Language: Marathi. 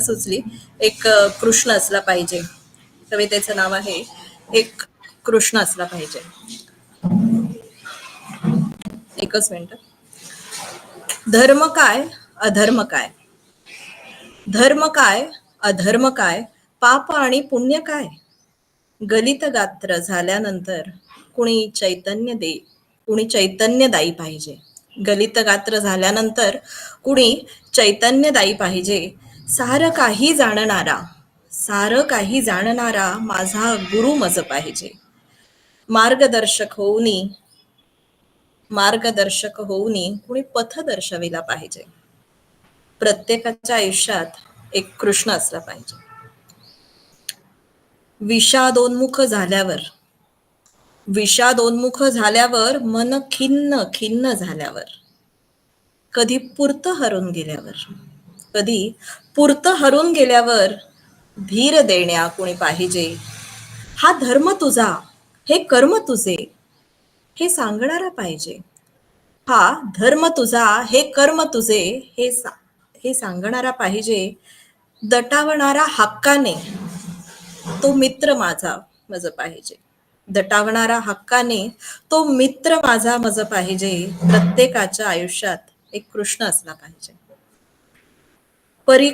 सुचली. एक कृष्ण असला पाहिजे. कवितेचं नाव आहे एक कृष्ण असला पाहिजे. एकच मिनिट. धर्म काय अधर्म काय? धर्म काय अधर्म काय? पाप आणि पुण्य काय? गलित गात्र झाल्यानंतर कुणी चैतन्य दे कुणी चैतन्यदायी पाहिजे. गलित गात्र झाल्यानंतर कुणी चैतन्यदायी पाहिजे. सारं काही जाणणारा सारं काही जाणणारा माझा गुरु मज पाहिजे. मार्गदर्शक होऊनी मार्गदर्शक होऊनी कुणी पथ दर्शविला पाहिजे. प्रत्येकाच्या आयुष्यात एक कृष्ण असला पाहिजे. विषादोन्मुख झाल्यावर विषादोन्मुख झाल्यावर मन खिन्न खिन्न झाल्यावर कधी पुरतं हरून गेल्यावर कधी पुरत हरून गेल्यावर धीर देण्या कोणी पाहिजे. हा धर्म तुझा हे कर्म तुझे हे सांगणारा पाहिजे. हा धर्म तुझा हे कर्म तुझे हे सा हे सांगणारा पाहिजे. दटावणारा हक्काने तो मित्र माझा मज पाहिजे. दटावणारा हक्काने तो मित्र माझा मज पाहिजे. प्रत्येकाच्या आयुष्यात एक कृष्ण असला पाहिजे. परी